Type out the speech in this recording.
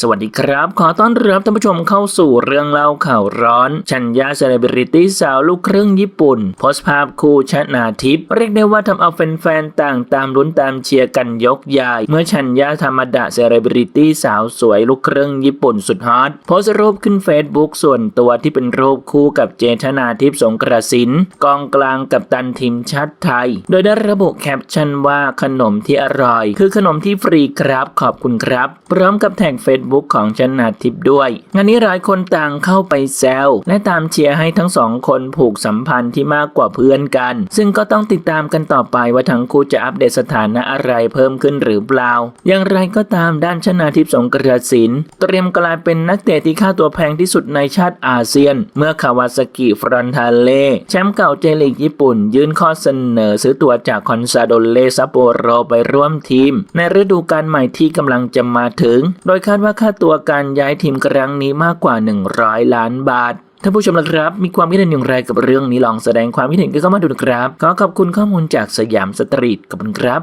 สวัสดีครับ ขอต้อนรับท่านผู้ชมเข้าสู่เรื่องเล่าข่าวร้อน ชัญญาเซเลบริตี้สาวลูกครึ่งญี่ปุ่น โพสต์ภาพคู่ชนาทิพย์เรียกได้ว่าทำเอาแฟนๆต่างตามลุ้นตามเชียร์กันยกใหญ่เมื่อชัญญาธรรมดาเซเลบริตี้สาวสวยลูกครึ่งญี่ปุ่นสุดฮอตโพสต์รูปขึ้นเฟซบุ๊กส่วนตัวที่เป็นรูปคู่กับเจชนาทิพย์สงกระสินกองกลางกับตันทีมชาติไทย โดยได้ระบุแคปชั่นว่าขนมที่อร่อย คือขนมที่ฟรีครับขอบคุณครับ พร้อมกับแท็กเฟซบุ๊กของชนาทิพย์ด้วย งานนี้หลายคนต่างเข้าไปแซวและตามเชียร์ให้ทั้งสองคนผูกสัมพันธ์ที่มากกว่าเพื่อนกัน ซึ่งก็ต้องติดตามกันต่อไปว่าทั้งคู่จะอัปเดตสถานะอะไรเพิ่มขึ้นหรือเปล่า อย่างไรก็ตามด้านชนาทิพย์สงกระสินเตรียมกลายเป็นนักเตะที่ค่าตัวแพงที่สุดในชาติอาเซียน เมื่อคาวาซากิฟรอนทาเลแชมป์เก่าเจลีกญี่ปุ่น ยื่นข้อเสนอซื้อตัวจากคอนซาโดเลซัปโปโรไปร่วมทีม ในฤดูกาลใหม่ที่กำลังจะมาถึง โดยคาดว่าค่าตัวการย้ายทีมครั้งนี้มากกว่า 100 ล้านบาทท่านผู้ชมนะครับ มีความคิดเห็นอย่างไรกับเรื่องนี้ลองแสดงความคิดเห็นกันเข้ามาดูนะครับ ขอขอบคุณข้อมูลจากสยามสตรีทขอบคุณครับ